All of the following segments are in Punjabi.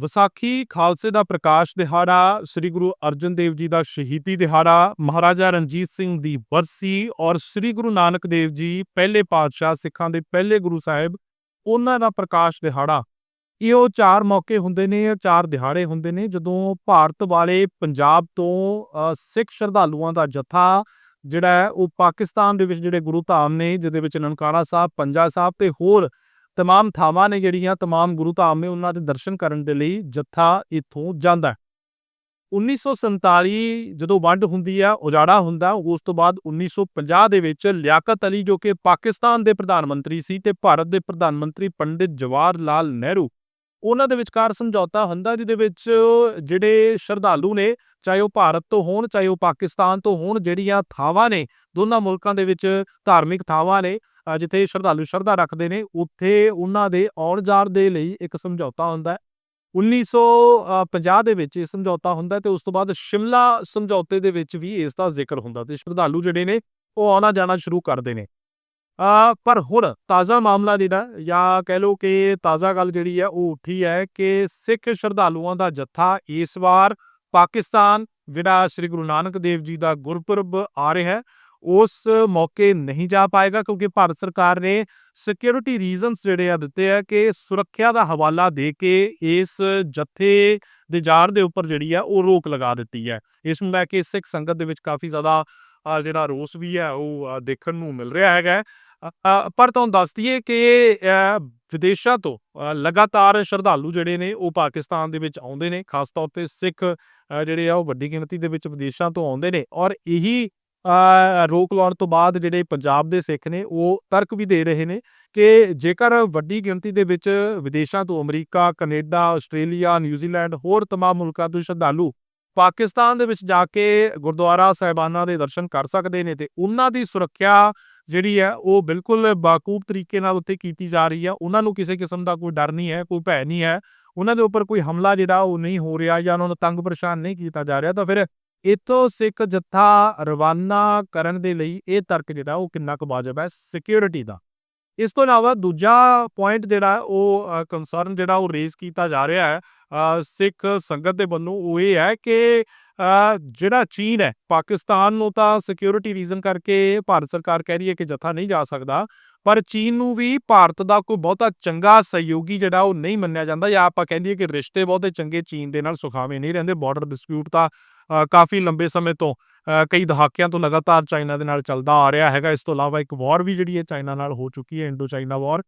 ਵਿਸਾਖੀ ਖਾਲਸੇ ਦਾ ਪ੍ਰਕਾਸ਼ ਦਿਹਾੜਾ, ਸ੍ਰੀ ਗੁਰੂ ਅਰਜਨ ਦੇਵ ਜੀ ਦਾ ਸ਼ਹੀਦੀ ਦਿਹਾੜਾ, ਮਹਾਰਾਜਾ ਰਣਜੀਤ ਸਿੰਘ ਦੀ ਬਰਸੀ ਔਰ ਸ੍ਰੀ ਗੁਰੂ ਨਾਨਕ ਦੇਵ ਜੀ, ਪਹਿਲੇ ਪਾਤਸ਼ਾਹ ਸਿੱਖਾਂ ਦੇ ਪਹਿਲੇ ਗੁਰੂ ਸਾਹਿਬ, ਉਹਨਾਂ ਦਾ ਪ੍ਰਕਾਸ਼ ਦਿਹਾੜਾ। ਇਹ ਉਹ ਚਾਰ ਮੌਕੇ ਹੁੰਦੇ ਨੇ, ਇਹ ਚਾਰ ਦਿਹਾੜੇ ਹੁੰਦੇ ਨੇ, ਜਦੋਂ ਭਾਰਤ ਵਾਲੇ ਪੰਜਾਬ ਤੋਂ ਸਿੱਖ ਸ਼ਰਧਾਲੂਆਂ ਦਾ ਜਥਾ, ਜਿਹੜਾ ਹੈ, ਉਹ ਪਾਕਿਸਤਾਨ ਦੇ ਵਿੱਚ ਜਿਹੜੇ ਗੁਰੂ ਧਾਮ ਨੇ, ਜਿਹਦੇ ਵਿੱਚ ਨਨਕਾਣਾ ਸਾਹਿਬ, ਪੰਜਾ ਸਾਹਿਬ ਤੇ ਹੋਰ ਤਮਾਮ ਥਾਵਾਂ ਨੇ ਜਿਹੜੀਆਂ ਤਮਾਮ ਗੁਰੂ ਧਾਮ ਨੇ ਉਹਨਾਂ ਦੇ ਦਰਸ਼ਨ ਕਰਨ ਦੇ ਲਈ ਜੱਥਾ ਇੱਥੋਂ ਜਾਂਦਾ ਹੈ। 1947 ਜਦੋਂ ਵੰਡ ਹੁੰਦੀ ਆ, ਉਜਾੜਾ ਹੁੰਦਾ, ਉਸ ਤੋਂ ਬਾਅਦ 1950 ਦੇ ਵਿੱਚ ਲਿਆਕਤ ਅਲੀ ਜੋ ਕਿ ਪਾਕਿਸਤਾਨ ਦੇ ਪ੍ਰਧਾਨ ਮੰਤਰੀ ਸੀ ਤੇ ਭਾਰਤ ਦੇ ਪ੍ਰਧਾਨ ਮੰਤਰੀ ਪੰਡਿਤ ਜਵਾਹਰ ਲਾਲ ਨਹਿਰੂ ਉਹਨਾਂ ਦੇ ਵਿਚਕਾਰ ਸਮਝੌਤਾ ਹੁੰਦਾ ਜਿਹਦੇ ਵਿੱਚ ਜਿਹੜੇ ਸ਼ਰਧਾਲੂ ਨੇ, ਚਾਹੇ ਉਹ ਭਾਰਤ ਤੋਂ ਹੋਣ, ਚਾਹੇ ਉਹ ਪਾਕਿਸਤਾਨ ਤੋਂ ਹੋਣ, ਜਿਹੜੀਆਂ ਥਾਵਾਂ ਨੇ, ਦੋਨਾਂ ਮੁਲਕਾਂ ਦੇ ਵਿੱਚ ਧਾਰਮਿਕ ਥਾਵਾਂ ਨੇ ਜਿੱਥੇ ਸ਼ਰਧਾਲੂ ਸ਼ਰਧਾ ਰੱਖਦੇ ਨੇ, ਉੱਥੇ ਉਹਨਾਂ ਦੇ ਆਉਣ ਜਾਣ ਦੇ ਲਈ ਇੱਕ ਸਮਝੌਤਾ ਹੁੰਦਾ ਹੈ। 1950 ਦੇ ਵਿੱਚ ਇਹ ਸਮਝੌਤਾ ਹੁੰਦਾ ਹੈ ਤੇ ਉਸ ਤੋਂ ਬਾਅਦ ਸ਼ਿਮਲਾ ਸਮਝੌਤੇ ਦੇ ਵਿੱਚ ਵੀ ਇਸ ਦਾ ਜ਼ਿਕਰ ਹੁੰਦਾ ਤੇ ਸ਼ਰਧਾਲੂ ਜਿਹੜੇ ਨੇ, ਉਹ ਆਉਣਾ ਜਾਣਾ ਸ਼ੁਰੂ ਕਰਦੇ ਨੇ। ਪਰ ਹੁਣ ਤਾਜ਼ਾ ਮਾਮਲਾ ਜਿਹੜਾ ਜਾਂ ਕਹਿ ਲਓ ਕਿ ਤਾਜ਼ਾ ਗੱਲ ਜਿਹੜੀ ਹੈ ਉਹ ਉੱਠੀ ਹੈ ਕਿ ਸਿੱਖ ਸ਼ਰਧਾਲੂਆਂ ਦਾ ਜੱਥਾ ਇਸ ਵਾਰ ਪਾਕਿਸਤਾਨ, ਜਿਹੜਾ ਸ੍ਰੀ ਗੁਰੂ ਨਾਨਕ ਦੇਵ ਜੀ ਦਾ ਗੁਰਪੁਰਬ ਆ ਰਿਹਾ ਹੈ, ਉਸ ਮੌਕੇ ਨਹੀਂ ਜਾ ਪਾਏਗਾ ਕਿਉਂਕਿ ਭਾਰਤ ਸਰਕਾਰ ਨੇ ਸਿਕਿਉਰਿਟੀ ਰੀਜ਼ਨਸ ਜਿਹੜੇ ਆ ਦਿੱਤੇ ਆ ਕਿ ਸੁਰੱਖਿਆ ਦਾ ਹਵਾਲਾ ਦੇ ਕੇ ਇਸ ਜੱਥੇ ਦੇ ਜਾਰ ਦੇ ਉੱਪਰ ਜਿਹੜੀ ਆ ਉਹ ਰੋਕ ਲਗਾ ਦਿੱਤੀ ਹੈ। ਇਸ ਨੂੰ ਲੈ ਕੇ ਸਿੱਖ ਸੰਗਤ ਦੇ ਵਿੱਚ ਕਾਫੀ ਜ਼ਿਆਦਾ ਜਿਹੜਾ ਰੋਸ ਵੀ ਹੈ ਉਹ ਦੇਖਣ ਨੂੰ ਮਿਲ ਰਿਹਾ ਹੈਗਾ ਪਰ ਤੁਹਾਨੂੰ ਦੱਸ ਦਈਏ ਕਿ ਵਿਦੇਸ਼ਾਂ ਤੋਂ ਲਗਾਤਾਰ ਸ਼ਰਧਾਲੂ ਜਿਹੜੇ ਨੇ, ਉਹ ਪਾਕਿਸਤਾਨ ਦੇ ਵਿੱਚ ਆਉਂਦੇ ਨੇ, ਖਾਸ ਤੌਰ ਤੇ ਸਿੱਖ ਜਿਹੜੇ ਆ ਉਹ ਵੱਡੀ ਗਿਣਤੀ ਦੇ ਵਿੱਚ ਵਿਦੇਸ਼ਾਂ ਤੋਂ ਆਉਂਦੇ ਨੇ ਔਰ ਇਹੀ ਰੋਕ ਲਾਉਣ ਤੋਂ ਬਾਅਦ ਜਿਹੜੇ ਪੰਜਾਬ ਦੇ ਸਿੱਖ ਨੇ, ਉਹ ਤਰਕ ਵੀ ਦੇ ਰਹੇ ਨੇ ਕਿ ਜੇਕਰ ਵੱਡੀ ਗਿਣਤੀ ਦੇ ਵਿੱਚ ਵਿਦੇਸ਼ਾਂ ਤੋਂ ਅਮਰੀਕਾ, ਕੈਨੇਡਾ, ਆਸਟ੍ਰੇਲੀਆ, ਨਿਊਜ਼ੀਲੈਂਡ, ਹੋਰ ਤਮਾਮ ਮੁਲਕਾਂ ਤੋਂ ਸ਼ਰਧਾਲੂ ਪਾਕਿਸਤਾਨ ਦੇ ਵਿੱਚ ਜਾ ਕੇ ਗੁਰਦੁਆਰਾ ਸਾਹਿਬਾਨਾਂ ਦੇ ਦਰਸ਼ਨ ਕਰ ਸਕਦੇ ਨੇ ਤੇ ਉਹਨਾਂ ਦੀ ਸੁਰੱਖਿਆ ਜਿਹੜੀ ਹੈ, ਉਹ ਬਿਲਕੁਲ ਬਾਕੂਬ ਤਰੀਕੇ ਨਾਲ ਉੱਥੇ ਕੀਤੀ ਜਾ ਰਹੀ ਹੈ। ਉਹਨਾਂ ਨੂੰ ਕਿਸੇ ਕਿਸਮ ਦਾ ਕੋਈ ਡਰ ਨਹੀਂ ਹੈ, ਕੋਈ ਭੈ ਨਹੀਂ ਹੈ। ਉਹਨਾਂ ਦੇ ਉੱਪਰ ਕੋਈ ਹਮਲਾ ਜਿਹੜਾ, ਉਹ ਨਹੀਂ ਹੋ ਰਿਹਾ ਜਾਂ ਉਹਨਾਂ ਨੂੰ ਤੰਗ ਪਰੇਸ਼ਾਨ ਨਹੀਂ ਕੀਤਾ ਜਾ ਰਿਹਾ। ਤਾਂ ਫਿਰ ਇਤੋਂ ਸਿੱਖ ਜੱਥਾ ਰਵਾਨਾ ਕਰਨ ਦੇ ਲਈ ਇਹ ਤਰਕ ਜਿਹੜਾ, ਉਹ ਕਿੰਨਾ ਕੁ ਵਾਜਬ ਹੈ ਸਿਕਿਉਰਿਟੀ ਦਾ। ਇਸ ਤੋਂ ਇਲਾਵਾ ਦੂਜਾ ਪੁਆਇੰਟ ਜਿਹੜਾ, ਉਹ ਕੰਸਰਨ ਜਿਹੜਾ, ਉਹ ਰੇਜ਼ ਕੀਤਾ ਜਾ ਰਿਹਾ ਹੈ। ਸਿੱਖ ਸੰਗਤ ਦੇ ਵੱਲੋਂ ਉਹ ਇਹ ਹੈ ਕਿ ਜਿਹੜਾ ਚੀਨ ਹੈ, ਪਾਕਿਸਤਾਨ ਨੂੰ ਤਾਂ ਸਿਕਿਉਰਿਟੀ ਰੀਜ਼ਨ ਕਰਕੇ ਭਾਰਤ ਸਰਕਾਰ ਕਹਿ ਰਹੀ ਹੈ ਕਿ ਜਥਾ ਨਹੀਂ ਜਾ ਸਕਦਾ, ਪਰ ਚੀਨ ਨੂੰ ਵੀ ਭਾਰਤ ਦਾ ਕੋਈ ਬਹੁਤਾ ਚੰਗਾ ਸਹਿਯੋਗੀ ਜਿਹੜਾ ਉਹ ਨਹੀਂ ਮੰਨਿਆ ਜਾਂਦਾ ਜਾਂ ਆਪਾਂ ਕਹਿੰਦੀ ਹੈ ਕਿ ਰਿਸ਼ਤੇ ਬਹੁਤੇ ਚੰਗੇ ਚੀਨ ਦੇ ਨਾਲ ਸੁਖਾਵੇਂ ਨਹੀਂ ਰਹਿੰਦੇ ਬਾਰਡਰ ਡਿਸਪਿਊਟ ਤਾਂ ਕਾਫੀ ਲੰਬੇ ਸਮੇਂ ਤੋਂ ਕਈ ਦਹਾਕਿਆਂ ਤੋਂ ਲਗਾਤਾਰ ਚਾਈਨਾ ਦੇ ਨਾਲ ਚੱਲਦਾ ਆ ਰਿਹਾ ਹੈਗਾ, ਇਸ ਤੋਂ ਇਲਾਵਾ ਇੱਕ ਵਾਰ ਵੀ ਜਿਹੜੀ ਹੈ ਚਾਈਨਾ ਨਾਲ ਹੋ ਚੁੱਕੀ ਹੈ ਇੰਡੋ ਚਾਈਨਾ ਵਾਰ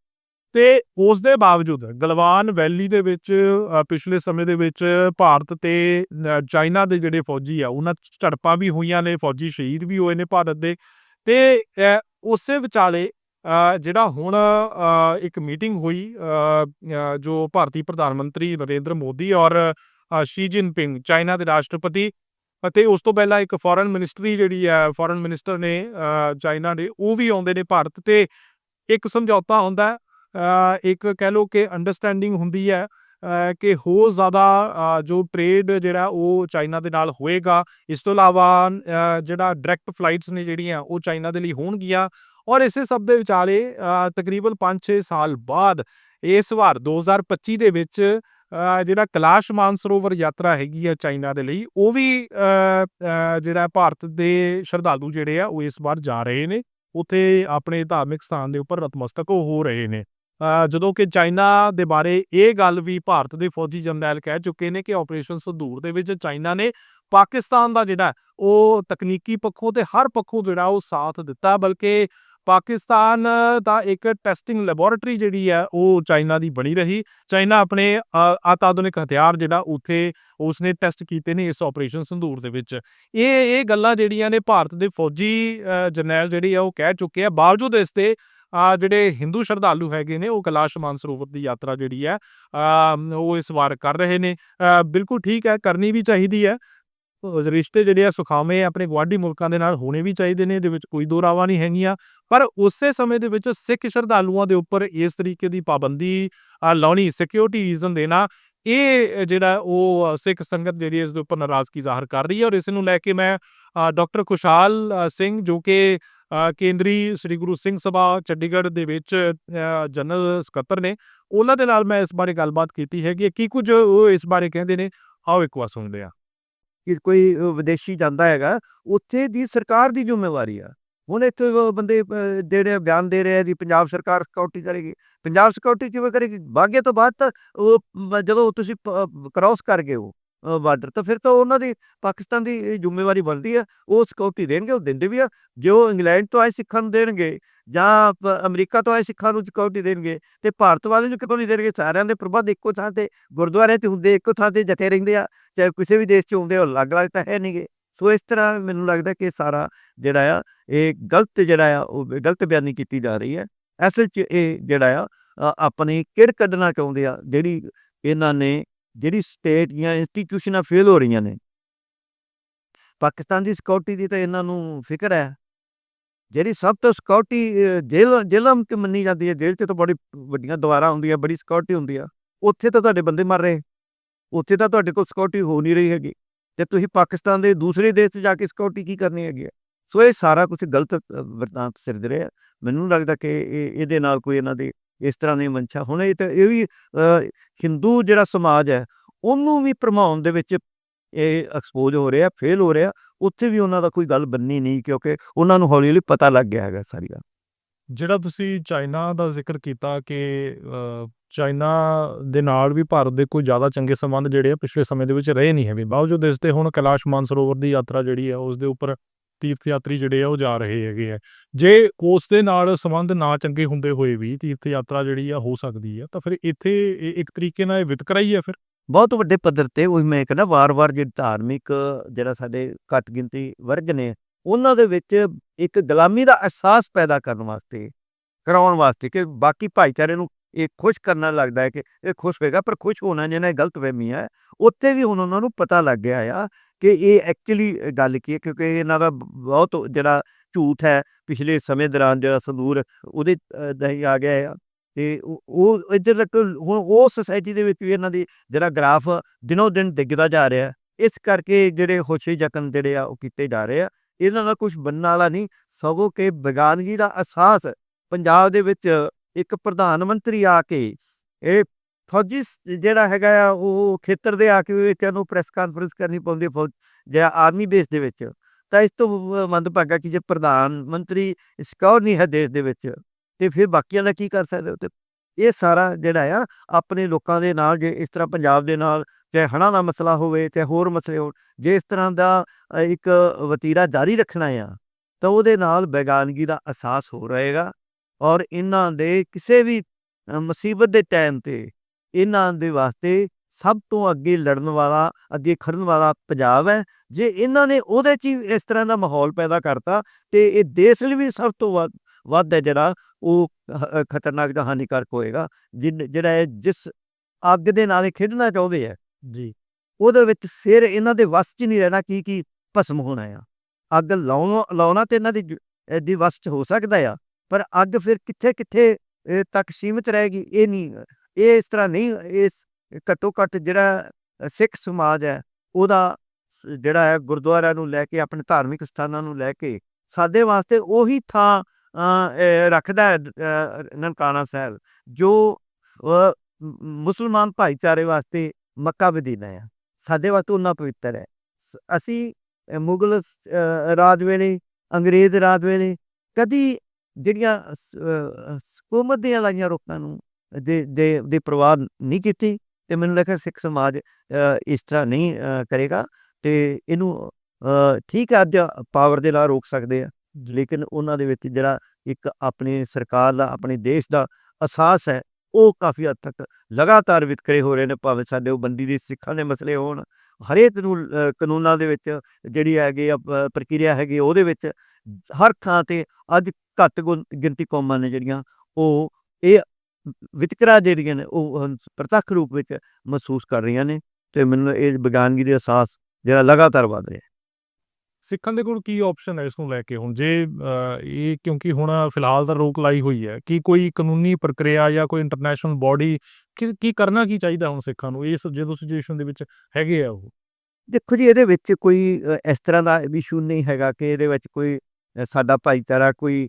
ਤੇ ਉਸ ਦੇ ਬਾਵਜੂਦ ਗਲਵਾਨ ਵੈਲੀ ਦੇ ਵਿੱਚ ਪਿਛਲੇ ਸਮੇਂ ਦੇ ਵਿੱਚ ਭਾਰਤ ਤੇ ਚਾਈਨਾ ਦੇ ਜਿਹੜੇ ਫੌਜੀ ਆ, ਉਹਨਾਂ 'ਚ ਝੜਪਾਂ ਵੀ ਹੋਈਆਂ ਨੇ, ਫੌਜੀ ਸ਼ਹੀਦ ਵੀ ਹੋਏ ਨੇ ਭਾਰਤ ਦੇ। ਤੇ ਉਸੇ ਵਿਚਾਲੇ ਜਿਹੜਾ ਹੁਣ ਇੱਕ ਮੀਟਿੰਗ ਹੋਈ ਜੋ ਭਾਰਤੀ ਪ੍ਰਧਾਨ ਮੰਤਰੀ ਨਰਿੰਦਰ ਮੋਦੀ ਔਰ ਸ਼ੀ ਜਿਨਪਿੰਗ, ਚਾਈਨਾ ਦੇ ਰਾਸ਼ਟਰਪਤੀ ਅਤੇ ਉਸ ਤੋਂ ਪਹਿਲਾਂ ਇੱਕ ਫੋਰਨ ਮਿਨਿਸਟਰੀ ਜਿਹੜੀ ਹੈ ਫੋਰਨ ਮਿਨਿਸਟਰ ਨੇ ਚਾਈਨਾ ਦੇ, ਉਹ ਵੀ ਆਉਂਦੇ ਨੇ ਭਾਰਤ ਤੇ। ਇੱਕ ਸਮਝੌਤਾ ਹੁੰਦਾ ਇੱਕ ਕਹਿ ਲਓ ਕਿ ਅੰਡਰਸਟੈਂਡਿੰਗ ਹੁੰਦੀ ਹੈ ਕਿ ਹੋਰ ਜ਼ਿਆਦਾ ਜੋ ਟ੍ਰੇਡ ਜਿਹੜਾ ਉਹ ਚਾਈਨਾ ਦੇ ਨਾਲ ਹੋਏਗਾ, ਇਸ ਤੋਂ ਇਲਾਵਾ ਜਿਹੜਾ ਡਾਇਰੈਕਟ ਫਲਾਈਟਸ ਨੇ ਜਿਹੜੀਆਂ ਉਹ ਚਾਈਨਾ ਦੇ ਲਈ ਹੋਣਗੀਆਂ। ਔਰ ਇਸੇ ਸਭ ਦੇ ਵਿਚਾਲੇ ਤਕਰੀਬਨ 5-6 ਸਾਲ ਬਾਅਦ ਇਸ ਵਾਰ 2025 ਦੇ ਵਿੱਚ ਜਿਹੜਾ ਕੈਲਾਸ਼ ਮਾਨਸਰੋਵਰ ਯਾਤਰਾ ਹੈਗੀ ਆ ਚਾਈਨਾ ਦੇ ਲਈ, ਉਹ ਵੀ ਜਿਹੜਾ ਭਾਰਤ ਦੇ ਸ਼ਰਧਾਲੂ ਜਿਹੜੇ ਆ, ਉਹ ਇਸ ਵਾਰ ਜਾ ਰਹੇ ਨੇ। ਉੱਥੇ ਆਪਣੇ ਧਾਰਮਿਕ ਸਥਾਨ ਦੇ ਉੱਪਰ ਨਤਮਸਤਕ ਉਹ ਹੋ ਰਹੇ ਨੇ। ਜਦੋਂ ਕਿ ਚਾਈਨਾ ਦੇ ਬਾਰੇ ਇਹ ਗੱਲ ਵੀ ਭਾਰਤ ਦੇ ਫੌਜੀ ਜਰਨੈਲ ਕਹਿ ਚੁੱਕੇ ਨੇ ਕਿ ਆਪਰੇਸ਼ਨ ਸੰਧੂਰ ਦੇ ਵਿੱਚ ਚਾਈਨਾ ਨੇ ਪਾਕਿਸਤਾਨ ਦਾ ਜਿਹੜਾ ਉਹ ਤਕਨੀਕੀ ਪੱਖੋਂ ਤੇ ਹਰ ਪੱਖੋਂ ਜਿਹੜਾ ਉਹ ਸਾਥ ਦਿੱਤਾ ਬਲਕਿ ਪਾਕਿਸਤਾਨ ਦਾ ਇੱਕ ਟੈਸਟਿੰਗ ਲੈਬੋਰੇਟਰੀ ਜਿਹੜੀ ਹੈ ਉਹ ਚਾਈਨਾ ਦੀ ਬਣੀ ਰਹੀ। ਚਾਈਨਾ ਆਪਣੇ ਅ, ਅਤਿਆਧੁਨਿਕ ਹਥਿਆਰ ਜਿਹੜਾ ਉੱਥੇ ਉਸਨੇ ਟੈਸਟ ਕੀਤੇ ਨੇ ਇਸ ਆਪਰੇਸ਼ਨ ਸੰਧੂਰ ਦੇ ਵਿੱਚ। ਇਹ ਇਹ ਗੱਲਾਂ ਜਿਹੜੀਆਂ ਨੇ ਭਾਰਤ ਦੇ ਫੌਜੀ ਜਰਨੈਲ ਜਿਹੜੀ ਆ ਉਹ ਕਹਿ ਚੁੱਕੇ ਆ। ਬਾਵਜੂਦ ਇਸ ਤੇ ਆ ਜਿਹੜੇ ਹਿੰਦੂ ਸ਼ਰਧਾਲੂ ਹੈਗੇ ਨੇ, ਉਹ ਕੈਲਾਸ਼ ਮਾਨਸਰੋਵਰ ਦੀ ਯਾਤਰਾ ਜਿਹੜੀ ਹੈ ਉਹ ਇਸ ਵਾਰ ਕਰ ਰਹੇ ਨੇ। ਬਿਲਕੁਲ ਠੀਕ ਹੈ, ਕਰਨੀ ਵੀ ਚਾਹੀਦੀ ਹੈ। ਰਿਸ਼ਤੇ ਜਿਹੜੇ ਆ, ਸੁਖਾਵੇਂ ਆਪਣੇ ਗੁਆਂਢੀ ਮੁਲਕਾਂ ਦੇ ਨਾਲ ਹੋਣੇ ਵੀ ਚਾਹੀਦੇ ਨੇ, ਇਹਦੇ ਵਿੱਚ ਕੋਈ ਦੋ ਰਾਵਾਂ ਨਹੀਂ ਹੈਗੀਆਂ। ਪਰ ਉਸੇ ਸਮੇਂ ਦੇ ਵਿੱਚ ਸਿੱਖ ਸ਼ਰਧਾਲੂਆਂ ਦੇ ਉੱਪਰ ਇਸ ਤਰੀਕੇ ਦੀ ਪਾਬੰਦੀ ਲਾਉਣੀ ਸਿਕਿਉਰਿਟੀ ਰੀਜ਼ਨ ਦੇਣਾ, ਇਹ ਜਿਹੜਾ ਉਹ ਸਿੱਖ ਸੰਗਤ ਜਿਹੜੀ ਇਸ ਦੇ ਉੱਪਰ ਨਾਰਾਜ਼ਗੀ ਜ਼ਾਹਰ ਕਰ ਰਹੀ ਹੈ। ਔਰ ਇਸ ਨੂੰ ਲੈ ਕੇ ਮੈਂ ਡਾਕਟਰ ਖੁਸ਼ਹਾਲ ਸਿੰਘ ਜੋ ਕਿ ਕੇਂਦਰੀ ਸ੍ਰੀ ਗੁਰੂ ਸਿੰਘ ਸਭਾ ਚੰਡੀਗੜ੍ਹ ਦੇ ਵਿੱਚ ਜਨਰਲ ਸਕੱਤਰ ਨੇ ਉਹਨਾਂ ਦੇ ਨਾਲ ਮੈਂ ਇਸ ਬਾਰੇ ਗੱਲਬਾਤ ਕੀਤੀ ਹੈਗੀ ਹੈ। ਕੀ ਕੁਝ ਉਹ ਇਸ ਬਾਰੇ ਕਹਿੰਦੇ ਨੇ? ਆਓ ਇੱਕ ਵਾਰ ਸੁਣਦੇ ਹਾਂ। ਕਿ ਕੋਈ ਵਿਦੇਸ਼ੀ ਜਾਂਦਾ ਹੈਗਾ ਉੱਥੇ ਦੀ ਸਰਕਾਰ ਦੀ ਜ਼ਿੰਮੇਵਾਰੀ ਆ। ਹੁਣ ਇੱਥੇ ਬੰਦੇ ਅ, ਦੇ ਰਹੇ ਬਿਆਨ ਦੇ ਰਹੇ ਆ ਜੀ ਪੰਜਾਬ ਸਰਕਾਰ ਸਿਕਿਉਰਿਟੀ ਕਰੇਗੀ। ਪੰਜਾਬ ਸਿਕਿਉਰਿਟੀ ਕਿਵੇਂ ਕਰੇਗੀ? ਬਾਗੇ ਤੋਂ ਬਾਅਦ ਤਾਂ ਉਹ ਜਦੋਂ ਤੁਸੀਂ ਕ੍ਰਾਸ ਕਰ ਗਏ ਹੋ ਬਾਰਡਰ ਤਾਂ ਫਿਰ ਤਾਂ ਉਹਨਾਂ ਦੀ ਪਾਕਿਸਤਾਨ ਦੀ ਜ਼ਿੰਮੇਵਾਰੀ ਬਣਦੀ ਆ ਉਹ ਸਿਕਿਉਰਿਟੀ ਦੇਣਗੇ ਉਹ ਦਿੰਦੇ ਵੀ ਆ ਜੇ ਉਹ ਇੰਗਲੈਂਡ ਤੋਂ ਆਏ ਸਿੱਖਾਂ ਨੂੰ ਦੇਣਗੇ ਜਾਂ ਪ- ਅਮਰੀਕਾ ਤੋਂ ਆਏ ਸਿੱਖਾਂ ਨੂੰ ਸਿਕਿਉਰਿਟੀ ਦੇਣਗੇ ਤੇ ਭਾਰਤ ਵਾਲੇ ਨੂੰ ਕਿਤੋਂ ਨਹੀਂ ਦੇਣਗੇ? ਸਾਰਿਆਂ ਦੇ ਪ੍ਰਬੰਧ ਇੱਕੋ ਥਾਂ ਤੇ ਗੁਰਦੁਆਰੇ ਤੇ ਹੁੰਦੇ ਇੱਕੋ ਥਾਂ ਤੇ ਜਥੇ ਰਹਿੰਦੇ ਆ ਚਾਹੇ ਕਿਸੇ ਵੀ ਦੇਸ਼ 'ਚ ਹੁੰਦੇ ਉਹ ਅਲੱਗ-ਅਲੱਗ ਤਾਂ ਹੈ ਨਹੀਂਗੇ ਸੋ ਇਸ ਤਰ੍ਹਾਂ ਮੈਨੂੰ ਲੱਗਦਾ ਕਿ ਸਾਰਾ ਜਿਹੜਾ ਆ ਇਹ ਗਲਤ ਜਿਹੜਾ ਆ ਉਹ ਗਲਤ ਬਿਆਨੀ ਕੀਤੀ ਜਾ ਰਹੀ ਹੈ। ਅਸਲ 'ਚ ਇਹ ਜਿਹੜਾ ਆ ਅ, ਆਪਣੀ ਕਿੜ ਕੱਢਣਾ ਚਾਹੁੰਦੇ ਆ ਜਿਹੜੀ ਇਹਨਾਂ ਨੇ ਜਿਹੜੀ ਸਟੇਟ ਜਾਂ ਇੰਸਟੀਟਿਊਸ਼ਨਾਂ ਫੇਲ ਹੋ ਰਹੀਆਂ ਨੇ। ਪਾਕਿਸਤਾਨ ਦੀ ਸਿਕਿਉਰਿਟੀ ਦੀ ਤਾਂ ਇਹਨਾਂ ਨੂੰ ਫਿਕਰ ਹੈ। ਜਿਹੜੀ ਸਭ ਤੋਂ ਸਿਕਿਉਰਿਟੀ ਜੇਲ੍ਹ ਜੇਲ੍ਹਾਂ 'ਚ ਮੰਨੀ ਜਾਂਦੀ ਹੈ ਜੇਲ੍ਹ 'ਚ ਤਾਂ ਬੜੀ ਵੱਡੀਆਂ ਦੁਆਰਾ ਹੁੰਦੀਆਂ ਬੜੀ ਸਿਕਿਉਰਿਟੀ ਹੁੰਦੀ ਆ। ਉੱਥੇ ਤਾਂ ਤੁਹਾਡੇ ਬੰਦੇ ਮਰ ਰਹੇ। ਉੱਥੇ ਤਾਂ ਤੁਹਾਡੇ ਕੋਲ ਸਿਕਿਉਰਿਟੀ ਹੋ ਨਹੀਂ ਰਹੀ ਹੈਗੀ। ਤੇ ਤੁਸੀਂ ਪਾਕਿਸਤਾਨ ਦੇ ਦੂਸਰੇ ਦੇਸ਼ 'ਚ ਜਾ ਕੇ ਸਿਕਿਉਰਿਟੀ ਕੀ ਕਰਨੀ ਹੈਗੀ ਹੈ ਸੋ ਇਹ ਸਾਰਾ ਕੁਝ ਗਲਤ ਅ, ਵਰਤਾਂਤ ਸਿਰਜ ਰਿਹਾ ਮੈਨੂੰ ਨਹੀਂ ਲੱਗਦਾ ਕਿ ਇਹ ਇਹਦੇ ਨਾਲ ਕੋਈ ਇਹਨਾਂ ਦੀ ਇਸ ਤਰ੍ਹਾਂ ਦੀ ਮਨਸ਼ਾ ਹੁਣ। ਇਹ ਤਾਂ ਇਹ ਵੀ ਅ, ਹਿੰਦੂ ਜਿਹੜਾ ਸਮਾਜ ਹੈ ਉਹਨੂੰ ਵੀ ਭਰਮਾਉਣ ਦੇ ਵਿੱਚ ਇਹ ਐਕਸਪੋਜ਼ ਹੋ ਰਿਹਾ ਫੇਲ ਹੋ ਰਿਹਾ। ਉੱਥੇ ਵੀ ਉਹਨਾਂ ਦਾ ਕੋਈ ਗੱਲ ਬੰਨੀ ਨਹੀਂ ਕਿਉਂਕਿ ਉਹਨਾਂ ਨੂੰ ਹੌਲੀ ਹੌਲੀ ਪਤਾ ਲੱਗ ਗਿਆ ਹੈਗਾ ਸਾਰੀ ਗੱਲ। ਜਿਹੜਾ ਤੁਸੀਂ ਚਾਈਨਾ ਦਾ ਜ਼ਿਕਰ ਕੀਤਾ ਕਿ ਚਾਈਨਾ ਦੇ ਨਾਲ ਵੀ ਭਾਰਤ ਦੇ ਕੋਈ ਜ਼ਿਆਦਾ ਚੰਗੇ ਸੰਬੰਧ ਜਿਹੜੇ ਆ ਪਿਛਲੇ ਸਮੇਂ ਦੇ ਵਿੱਚ ਰਹੇ ਨਹੀਂ ਹੈਗੇ। ਬਾਵਜੂਦ ਇਸ 'ਤੇ ਹੁਣ ਕੈਲਾਸ਼ ਮਾਨਸਰੋਵਰ ਦੀ ਯਾਤਰਾ ਜਿਹੜੀ ਹੈ ਉਸ ਦੇ ਉੱਪਰ ਤੀਰਥ ਯਾਤਰੀ ਜਿਹੜੇ ਆ ਉਹ ਜਾ ਰਹੇ ਹੈਗੇ ਆ। ਜੇ ਉਸ ਦੇ ਨਾਲ ਸੰਬੰਧ ਨਾ ਚੰਗੇ ਹੁੰਦੇ ਹੋਏ ਵੀ ਤੀਰਥ ਯਾਤਰਾ ਜਿਹੜੀ ਆ ਹੋ ਸਕਦੀ ਆ, ਤਾਂ ਫਿਰ ਇੱਥੇ ਇੱਕ ਤਰੀਕੇ ਨਾਲ ਇਹ ਵਿਤਕਰਾ ਹੀ ਆ ਫਿਰ? ਬਹੁਤ ਵੱਡੇ ਪੱਧਰ ਤੇ ਉਹ ਮੈਂ ਕਹਿੰਦਾ ਵਾਰ-ਵਾਰ ਜਿਹੜੇ ਧਾਰਮਿਕ ਜਿਹੜਾ ਸਾਡੇ ਘੱਟ ਗਿਣਤੀ ਵਰਗ ਨੇ, ਉਹਨਾਂ ਦੇ ਵਿੱਚ ਇੱਕ ਗੁਲਾਮੀ ਦਾ ਅਹਿਸਾਸ ਪੈਦਾ ਕਰਨ ਵਾਸਤੇ, ਕਰਾਉਣ ਵਾਸਤੇ ਕਿ ਬਾਕੀ ਭਾਈਚਾਰੇ ਨੂੰ ਇਹ ਖੁਸ਼ ਕਰਨਾ ਲੱਗਦਾ ਹੈ ਕਿ ਇਹ ਖੁਸ਼ ਹੋਏਗਾ ਪਰ ਖੁਸ਼ ਹੋਣਾ ਜਿਹਨਾਂ ਗਲਤ ਫਹਿਮੀ ਹੈ ਉੱਥੇ ਵੀ ਹੁਣ ਉਹਨਾਂ ਨੂੰ ਪਤਾ ਲੱਗ ਗਿਆ ਆ ਕਿ ਇਹ ਐਕਚੁਅਲੀ ਗੱਲ ਕੀ ਹੈ ਕਿਉਂਕਿ ਇਹਨਾਂ ਦਾ ਬਹੁਤ ਜਿਹੜਾ ਝੂਠ ਹੈ ਪਿਛਲੇ ਸਮੇਂ ਦੌਰਾਨ ਜਿਹੜਾ ਸੰਦੂਰ ਉਹਦੇ ਅ, ਹੀ ਆ ਗਿਆ ਆ ਤੇ ਉਹ- ਇੱਧਰ ਤੱਕ ਹੁਣ ਉਹ ਸੁਸਾਇਟੀ ਦੇ ਵਿੱਚ ਵੀ ਇਹਨਾਂ ਦੀ ਜਿਹੜਾ ਗ੍ਰਾਫ ਦਿਨੋ ਦਿਨ ਡਿੱਗਦਾ ਜਾ ਰਿਹਾ ਇਸ ਕਰਕੇ ਜਿਹੜੇ ਹੋਸ਼ੀ ਯਤਨ ਜਿਹੜੇ ਆ ਉਹ ਕੀਤੇ ਜਾ ਰਹੇ ਆ ਇਹਨਾਂ ਦਾ ਕੁਝ ਬਣਨ ਵਾਲਾ ਨਹੀਂ ਸਗੋਂ ਕਿ ਵਿਗਿਆਨਗੀ ਦਾ ਅਹਿਸਾਸ ਪੰਜਾਬ ਦੇ ਵਿੱਚ ਇੱਕ ਪ੍ਰਧਾਨ ਮੰਤਰੀ ਆ ਕੇ, ਇਹ ਫੌਜੀ ਜਿਹੜਾ ਹੈਗਾ ਆ, ਉਹ ਖੇਤਰ ਦੇ ਆ ਕੇ ਵਿੱਚ ਨੂੰ ਪ੍ਰੈਸ ਕਾਨਫਰੰਸ ਕਰਨੀ ਪਉਂਦੀ ਹੈ ਫੌਜ ਜਾਂ ਆਰਮੀ ਬੇਸ ਦੇ ਵਿੱਚ। ਤਾਂ ਇਸ ਤੋਂ ਮੰਦਭਾਗਾ ਕਿ ਜੇ ਪ੍ਰਧਾਨ ਮੰਤਰੀ ਸਿਕਿਉਰ ਨਹੀਂ ਹੈ ਦੇਸ਼ ਦੇ ਵਿੱਚ, ਤੇ ਫਿਰ ਬਾਕੀਆਂ ਦਾ ਕੀ ਕਰ ਸਕਦੇ ਹੋ? ਤੇ ਇਹ ਸਾਰਾ ਜਿਹੜਾ ਆ, ਆਪਣੇ ਲੋਕਾਂ ਦੇ ਨਾਲ, ਜੇ ਇਸ ਤਰ੍ਹਾਂ ਪੰਜਾਬ ਦੇ ਨਾਲ, ਚਾਹੇ ਹਣਾ ਦਾ ਮਸਲਾ ਹੋਵੇ, ਚਾਹੇ ਹੋਰ ਮਸਲੇ ਹੋਣ, ਜੇ ਇਸ ਤਰ੍ਹਾਂ ਦਾ ਇੱਕ ਵਤੀਰਾ ਜਾਰੀ ਰੱਖਣਾ ਆ, ਤਾਂ ਉਹਦੇ ਨਾਲ ਬੇਗਾਨਗੀ ਦਾ ਅਹਿਸਾਸ ਹੋ ਰਹੇਗਾ। ਔਰ ਇਹਨਾਂ ਦੇ ਕਿਸੇ ਵੀ ਮੁਸੀਬਤ ਦੇ ਟਾਈਮ ਤੇ ਇਹਨਾਂ ਦੇ ਵਾਸਤੇ ਸਭ ਤੋਂ ਅੱਗੇ ਲੜਨ ਵਾਲਾ ਅੱਗੇ ਖੜਨ ਵਾਲਾ ਪੰਜਾਬ ਹੈ। ਜੇ ਇਹਨਾਂ ਨੇ ਉਹਦੇ 'ਚ ਇਸ ਤਰ੍ਹਾਂ ਦਾ ਮਾਹੌਲ ਪੈਦਾ ਕਰਤਾ ਤੇ ਇਹ ਦੇਸ਼ ਲਈ ਵੀ ਸਭ ਤੋਂ ਵੱਧ ਵੱਧ ਹੈ ਜਿਹੜਾ ਉਹ ਖਤਰਨਾਕ ਜਾਂ ਹਾਨੀਕਾਰਕ ਹੋਏਗਾ। ਜਿਹੜਾ ਇਹ ਜਿਸ ਅੱਗ ਦੇ ਨਾਲ ਇਹ ਖੇਡਣਾ ਚਾਹੁੰਦੇ ਆ ਜੀ। ਉਹਦੇ ਵਿੱਚ ਫਿਰ ਇਹਨਾਂ ਦੇ ਵੱਸ 'ਚ ਨਹੀਂ ਰਹਿਣਾ ਕੀ ਕੀ ਭਸਮ ਹੋਣਾ ਆ। ਅੱਗ ਲਾਉਣਾ ਲਾਉਣਾ ਤੇ ਇਹਨਾਂ ਦੀ ਦੀ ਵੱਸ 'ਚ ਹੋ ਸਕਦਾ ਆ। ਪਰ ਅੱਗ ਫਿਰ ਕਿੱਥੇ ਕਿੱਥੇ ਤੱਕ ਸੀਮਿਤ ਰਹੇਗੀ? ਇਹ ਨਹੀਂ, ਇਹ ਇਸ ਤਰ੍ਹਾਂ ਨਹੀਂ, ਇਸ ਘੱਟੋ ਘੱਟ ਜਿਹੜਾ ਸਿੱਖ ਸਮਾਜ ਹੈ, ਉਹਦਾ ਜਿਹੜਾ ਹੈ, ਗੁਰਦੁਆਰਿਆਂ ਨੂੰ ਲੈ ਕੇ, ਆਪਣੇ ਧਾਰਮਿਕ ਸਥਾਨਾਂ ਨੂੰ ਲੈ ਕੇ, ਸਾਡੇ ਵਾਸਤੇ ਉਹੀ ਥਾਂ ਰੱਖਦਾ ਹੈ ਨਨਕਾਣਾ ਸਾਹਿਬ, ਜੋ ਮੁਸਲਮਾਨ ਭਾਈਚਾਰੇ ਵਾਸਤੇ ਮੱਕਾ ਮਦੀਨਾ ਹੈ। ਸਾਡੇ ਵਾਸਤੇ ਉਹਨਾਂ ਪਵਿੱਤਰ ਹੈ। ਅਸੀਂ ਮੁਗਲ ਰਾਜ ਵੇਲੇ, ਅੰਗਰੇਜ਼ ਰਾਜ ਵੇਲੇ ਕਦੀ ਜਿਹੜੀਆਂ ਹਕੂਮਤ ਦੀਆਂ ਲਾਈਆਂ ਰੋਕਾਂ ਨੂੰ ਦੇ ਦੇ ਦੇ ਪ੍ਰਵਾਹ ਨਹੀਂ ਕੀਤੀ ਤੇ ਮੈਨੂੰ ਲੱਗਦਾ ਸਿੱਖ ਸਮਾਜ ਇਸ ਤਰ੍ਹਾਂ ਨਹੀਂ ਕਰੇਗਾ ਤੇ ਇਹਨੂੰ ਠੀਕ ਹੈ ਅੱਜ ਪਾਵਰ ਦੇ ਨਾਲ ਰੋਕ ਸਕਦੇ ਆ, ਲੇਕਿਨ ਉਹਨਾਂ ਦੇ ਵਿੱਚ ਜਿਹੜਾ ਇੱਕ ਆਪਣੀ ਸਰਕਾਰ ਦਾ, ਆਪਣੇ ਦੇਸ਼ ਦਾ ਅਹਿਸਾਸ ਹੈ ਉਹ ਕਾਫੀ ਹੱਦ ਤੱਕ ਲਗਾਤਾਰ ਵਿਤਕਰੇ ਹੋ ਰਹੇ ਨੇ, ਭਾਵੇਂ ਸਾਡੇ ਉਹ ਬੰਦੀ ਦੀ ਸਿੱਖਾਂ ਦੇ ਮਸਲੇ ਹੋਣ, ਹਰੇਕ ਨੂੰ ਕਾਨੂੰਨਾਂ ਦੇ ਵਿੱਚ ਜਿਹੜੀ ਹੈਗੀ ਆ ਪ੍ਰਕਿਰਿਆ ਹੈਗੀ ਉਹਦੇ ਵਿੱਚ ਹਰ ਥਾਂ ਤੇ ਅੱਜ ਘੱਟ ਗੁਣ- ਗਿਣਤੀ ਕੌਮਾਂ ਨੇ ਜਿਹੜੀਆਂ, ਉਹ ਇਹ ਵਿਤਕਰਾ ਜਿਹੜੀਆਂ ਨੇ, ਉਹ ਪ੍ਰਤੱਖ ਰੂਪ ਵਿੱਚ ਮਹਿਸੂਸ ਕਰ ਰਹੀਆਂ ਨੇ, ਤੇ ਮੈਨੂੰ ਇਹ ਵਿਗਿਆਨਗੀ ਦੇ ਅਹਿਸਾਸ ਜਿਹੜਾ ਲਗਾਤਾਰ ਵਧ ਰਿਹਾ। ਸਿੱਖਾਂ ਦੇ ਕੋਲ ਕੀ ਆਪਸ਼ਨ ਹੈ ਇਸ ਨੂੰ ਲੈ ਕੇ ਹੁਣ? ਜੇ ਇਹ ਕਿਉਂਕਿ ਹੁਣ ਫਿਲਹਾਲ ਤਾਂ ਰੋਕ ਲਾਈ ਹੋਈ ਹੈ ਕੀ ਕੋਈ ਕਾਨੂੰਨੀ ਪ੍ਰਕਿਰਿਆ ਜਾਂ ਕੋਈ ਇੰਟਰਨੈਸ਼ਨਲ ਬਾਡੀ ਕੀ ਕੀ ਕਰਨਾ ਕੀ ਚਾਹੀਦਾ ਹੁਣ ਸਿੱਖਾਂ ਨੂੰ? ਇਸ ਜਦੋਂ ਸਿਚੁਏਸ਼ਨ ਦੇ ਵਿੱਚ ਹੈਗੇ ਆ ਉਹ। ਦੇਖੋ ਜੀ, ਇਹਦੇ ਵਿੱਚ ਕੋਈ ਇਸ ਤਰ੍ਹਾਂ ਦਾ ਇਸ਼ੂ ਨਹੀਂ ਹੈਗਾ ਕਿ ਇਹਦੇ ਵਿੱਚ ਕੋਈ ਸਾਡਾ ਭਾਈਚਾਰਾ ਕੋਈ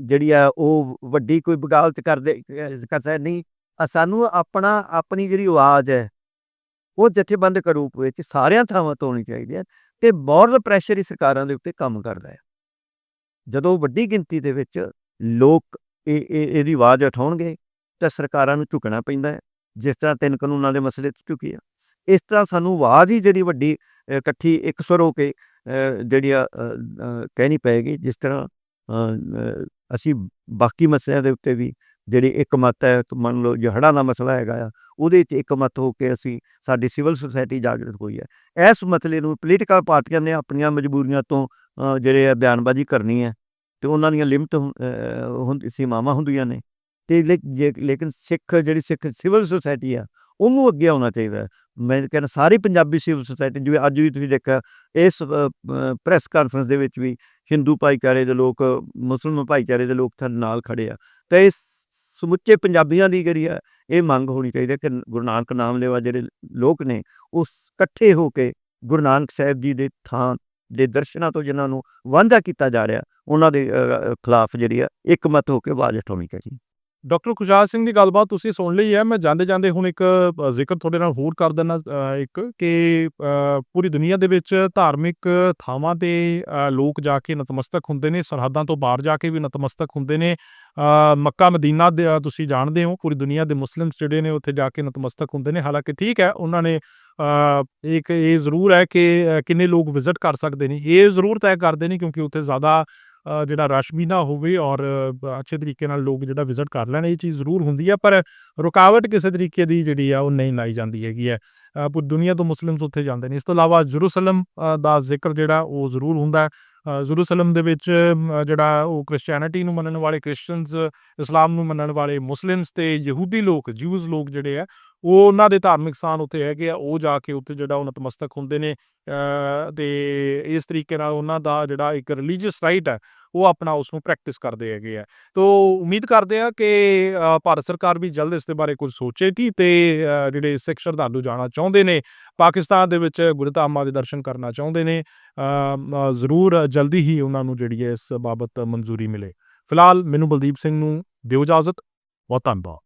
ਜਿਹੜੀ ਆ ਉਹ ਵੱਡੀ ਕੋਈ ਬਗਾਵਤ ਕਰਦੇ ਕਰਦਾ ਨਹੀਂ ਸਾਨੂੰ ਆਪਣਾ, ਆਪਣੀ ਜਿਹੜੀ ਆਵਾਜ਼ ਹੈ ਉਹ ਜਥੇਬੰਦਕ ਰੂਪ ਵਿੱਚ ਸਾਰਿਆਂ ਥਾਵਾਂ ਤੋਂ ਹੋਣੀ ਚਾਹੀਦੀ ਹੈ ਤੇ ਬਹੁਤ ਪ੍ਰੈਸ਼ਰ ਹੀ ਸਰਕਾਰਾਂ ਦੇ ਉੱਤੇ ਕੰਮ ਕਰਦਾ ਹੈ। ਜਦੋਂ ਵੱਡੀ ਗਿਣਤੀ ਦੇ ਵਿੱਚ ਲੋਕ ਇਹ ਇਹ, ਇਹਦੀ ਆਵਾਜ਼ ਉਠਾਉਣਗੇ ਤਾਂ ਸਰਕਾਰਾਂ ਨੂੰ ਝੁਕਣਾ ਪੈਂਦਾ ਹੈ, ਜਿਸ ਤਰ੍ਹਾਂ ਤਿੰਨ ਕਾਨੂੰਨਾਂ ਦੇ ਮਸਲੇ 'ਚ ਝੁਕੀ ਆ। ਇਸ ਤਰ੍ਹਾਂ ਸਾਨੂੰ ਆਵਾਜ਼ ਹੀ ਜਿਹੜੀ ਵੱਡੀ ਇਕੱਠੀ ਇੱਕ ਸੁਰ ਹੋ ਕੇ ਜਿਹੜੀ ਆ ਕਹਿਣੀ ਪਏਗੀ, ਜਿਸ ਤਰ੍ਹਾਂ ਅਸੀਂ ਬਾਕੀ ਮਸਲਿਆਂ ਦੇ ਉੱਤੇ ਵੀ ਜਿਹੜੀ ਇੱਕ ਮਤ ਹੈ ਤੇ ਮੰਨ ਲਓ ਜੇ ਹੜ੍ਹਾਂ ਦਾ ਮਸਲਾ ਹੈਗਾ ਆ, ਉਹਦੇ 'ਚ ਇੱਕ ਮਤ ਹੋ ਕੇ ਅਸੀਂ ਸਾਡੀ ਸਿਵਲ ਸੁਸਾਇਟੀ ਜਾਗਰਤ ਹੋਈ ਹੈ। ਇਸ ਮਸਲੇ ਨੂੰ ਪੋਲੀਟੀਕਲ ਪਾਰਟੀਆਂ ਨੇ ਆਪਣੀਆਂ ਮਜਬੂਰੀਆਂ ਤੋਂ ਜਿਹੜੇ ਆ ਬਿਆਨਬਾਜ਼ੀ ਕਰਨੀ ਹੈ ਤੇ ਉਹਨਾਂ ਦੀਆਂ ਲਿਮਟ ਹੁੰਦੀ ਸੀਮਾਵਾਂ ਹੁੰਦੀਆਂ ਨੇ। ਤੇ ਲੇ- ਜੇ- ਲੇਕਿਨ ਸਿੱਖ, ਜਿਹੜੀ ਸਿੱਖ ਸਿਵਲ ਸੁਸਾਇਟੀ ਆ, ਉਹਨੂੰ ਅੱਗੇ ਆਉਣਾ ਚਾਹੀਦਾ ਮੈਂ ਕਹਿੰਦਾ ਸਾਰੀ ਪੰਜਾਬੀ ਸਿਵਲ ਸੁਸਾਇਟੀ, ਜਿਵੇਂ ਅੱਜ ਵੀ ਤੁਸੀਂ ਦੇਖਿਆ, ਇਸ ਪ੍ਰੈਸ ਕਾਨਫਰੰਸ ਦੇ ਵਿੱਚ ਵੀ ਹਿੰਦੂ ਭਾਈਚਾਰੇ ਦੇ ਲੋਕ, ਮੁਸਲਮਾਨ ਭਾਈਚਾਰੇ ਦੇ ਲੋਕ ਸਾਡੇ ਨਾਲ ਖੜੇ ਆ। ਤੇ ਇਸ ਸਮੁੱਚੇ ਪੰਜਾਬੀਆਂ ਦੀ ਜਿਹੜੀ ਆ ਇਹ ਮੰਗ ਹੋਣੀ ਚਾਹੀਦੀ ਹੈ ਕਿ ਗੁਰੂ ਨਾਨਕ ਨਾਮ ਲੈਵਾ ਜਿਹੜੇ ਲੋਕ ਨੇ, ਉਹ ਇਕੱਠੇ ਹੋ ਕੇ ਗੁਰੂ ਨਾਨਕ ਸਾਹਿਬ ਜੀ ਦੇ ਥਾਂ ਦੇ ਦਰਸ਼ਨਾਂ ਤੋਂ ਜਿਨ੍ਹਾਂ ਨੂੰ ਵਾਂਝਾ ਕੀਤਾ ਜਾ ਰਿਹਾ, ਉਹਨਾਂ ਦੇ ਖਿਲਾਫ ਜਿਹੜੀ ਆ ਇੱਕ ਮਤ ਹੋ ਕੇ ਆਵਾਜ਼ ਉਠਾਉਣੀ ਚਾਹੀਦੀ ਡਾਕਟਰ ਖੁਸ਼ਹਾਲ ਸਿੰਘ ਦੀ ਗੱਲਬਾਤ ਤੁਸੀਂ ਸੁਣ ਲਈ ਹੈ। ਮੈਂ ਜਾਂਦੇ ਜਾਂਦੇ ਹੁਣ ਇੱਕ ਜ਼ਿਕਰ ਤੁਹਾਡੇ ਨਾਲ ਹੋਰ ਕਰ ਦੇਣਾ ਇੱਕ ਕਿ ਪੂਰੀ ਦੁਨੀਆ ਦੇ ਵਿੱਚ ਧਾਰਮਿਕ ਥਾਵਾਂ ਤੇ ਲੋਕ ਜਾ ਕੇ ਨਤਮਸਤਕ ਹੁੰਦੇ ਨੇ, ਸਰਹੱਦਾਂ ਤੋਂ ਬਾਹਰ ਜਾ ਕੇ ਵੀ ਨਤਮਸਤਕ ਹੁੰਦੇ ਨੇ। ਮੱਕਾ ਮਦੀਨਾ ਦੇ ਤੁਸੀਂ ਜਾਣਦੇ ਹੋ, ਪੂਰੀ ਦੁਨੀਆ ਦੇ ਮੁਸਲਿਮਸ ਜਿਹੜੇ ਨੇ ਉੱਥੇ ਜਾ ਕੇ ਨਤਮਸਤਕ ਹੁੰਦੇ ਨੇ। ਹਾਲਾਂਕਿ ਠੀਕ ਹੈ, ਉਹਨਾਂ ਨੇ ਇੱਕ ਇਹ ਜ਼ਰੂਰ ਹੈ ਕਿ ਕਿੰਨੇ ਲੋਕ ਵਿਜ਼ਿਟ ਕਰ ਸਕਦੇ ਨੇ। ਇਹ ਜ਼ਰੂਰ ਤੈਅ ਕਰਦੇ ਨੇ ਕਿਉਂਕਿ ਉੱਥੇ ਜ਼ਿਆਦਾ ਜਿਹੜਾ ਰਸ਼ ਵੀ ਨਾ ਹੋਵੇ ਔਰ ਅੱਛੇ ਤਰੀਕੇ ਨਾਲ ਲੋਕ ਜਿਹੜਾ ਵਿਜ਼ਿਟ ਕਰ ਲੈਣ, ਇਹ ਚੀਜ਼ ਜ਼ਰੂਰ ਹੁੰਦੀ ਹੈ, ਪਰ ਰੁਕਾਵਟ ਕਿਸੇ ਤਰੀਕੇ ਦੀ ਜਿਹੜੀ ਆ, ਉਹ ਨਹੀਂ ਲਾਈ ਜਾਂਦੀ ਹੈਗੀ ਹੈ। ਪੂਰੀ ਦੁਨੀਆ ਤੋਂ ਮੁਸਲਿਮਸ ਉੱਥੇ ਜਾਂਦੇ ਨੇ। ਇਸ ਤੋਂ ਇਲਾਵਾ ਜਰੂਸਲਮ ਦਾ ਜ਼ਿਕਰ ਜਿਹੜਾ, ਉਹ ਜ਼ਰੂਰ ਹੁੰਦਾ ਹੈ। ਜਰੂਸਲਮ ਦੇ ਵਿੱਚ ਜਿਹੜਾ ਉਹ ਕ੍ਰਿਸਚੀਅਨਿਟੀ ਨੂੰ ਮੰਨਣ ਵਾਲੇ ਕ੍ਰਿਸਚੀਅਨਸ ਇਸਲਾਮ ਨੂੰ ਮੰਨਣ ਵਾਲੇ ਮੁਸਲਿਮਸ ਤੇ ਯਹੂਦੀ ਲੋਕ ਜਿਊਜ਼ ਲੋਕ ਜਿਹੜੇ ਆ ਉਹ ਉਹਨਾਂ ਦੇ ਧਾਰਮਿਕ ਸਥਾਨ ਉੱਥੇ ਹੈਗੇ ਆ ਉਹ ਜਾ ਕੇ ਉੱਥੇ ਜਿਹੜਾ ਉਹ ਨਤਮਸਤਕ ਹੁੰਦੇ ਨੇ ਅ, ਤੇ ਇਸ ਤਰੀਕੇ ਨਾਲ ਉਹਨਾਂ ਦਾ ਜਿਹੜਾ ਇੱਕ ਰਿਲੀਜੀਅਸ ਰਾਈਟ ਹੈ ਉਹ ਆਪਣਾ ਉਸ ਨੂੰ ਪ੍ਰੈਕਟਿਸ ਕਰਦੇ ਹੈਗੇ ਆ। ਤੋ ਉਮੀਦ ਕਰਦੇ ਆ ਕਿ ਭਾਰਤ ਸਰਕਾਰ ਵੀ ਜਲਦ ਇਸ ਦੇ ਬਾਰੇ ਕੁਝ ਸੋਚੇਗੀ ਤੇ ਜਿਹੜੇ ਸਿੱਖ ਸ਼ਰਧਾਲੂ ਜਾਣਾ ਚਾਹੁੰਦੇ ਨੇ ਪਾਕਿਸਤਾਨ ਦੇ ਵਿੱਚ ਗੁਰਧਾਮਾਂ ਦੇ ਦਰਸ਼ਨ ਕਰਨਾ ਚਾਹੁੰਦੇ ਨੇ ਜ਼ਰੂਰ ਜਲਦੀ ਹੀ ਉਹਨਾਂ ਨੂੰ ਜਿਹੜੀ ਹੈ ਇਸ ਬਾਬਤ ਮਨਜ਼ੂਰੀ ਮਿਲੇ। ਫਿਲਹਾਲ ਮੈਨੂੰ ਬਲਦੀਪ ਸਿੰਘ ਨੂੰ ਦਿਓ ਇਜਾਜ਼ਤ ਬਹੁਤ ਧੰਨਵਾਦ।